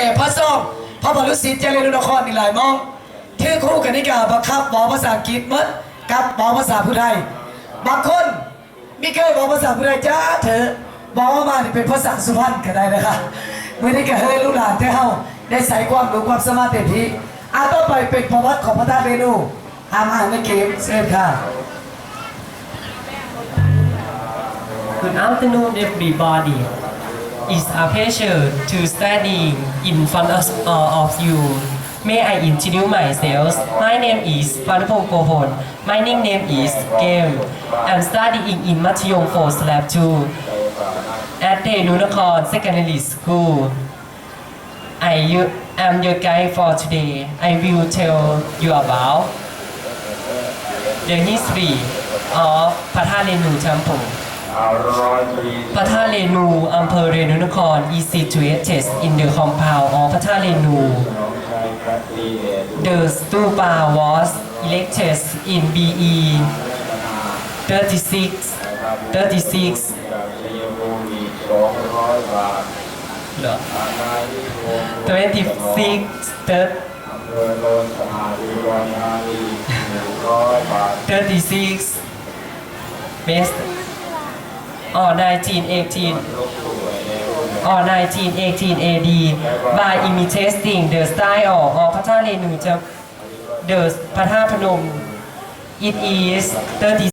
ก่พระทรงพระบรุษศิษย์เจริญนครอีกหลายมองที่คู่กันนิกาบังคับบอกภาษาอังกฤษหมดกับบอกภาษาผู้ไทยบางคนมีเคยบอกภาษาผู้ไทยจ้าเถอะบอกว่ามานี่เป็นภาษาสุพรรณก็ได้นะคะเมื่อนี้ก็เฮ้ยลูกหลานที่เฮาได้ใส่ความรู้ความสามารถเต็มที่อาต่อไปเป็นประวัติของพระธาตุเรนูห้ามาในเกมเชิญค่ะ Good afternoon, everybody. It's a pleasure to standing in front of, uh, of you. May I introduce myself? My name is Panupong Kohon. My nickname is Game. I'm studying in Mathayom 4 Slab 2 at the Nunakon Secondary School. I am your guide for today. I will tell you about the history of Pathalenu Temple. พระธาตุเรนูอำเภอเรนูนคร is situated in the compound of พระธาตุเรนู The stupa was erected in BE 36 36เหรอ26 36 best or 1918 or 1918 AD by imitating the style of พระธาตุเรนูจะ the พระธาตุพนม it is 30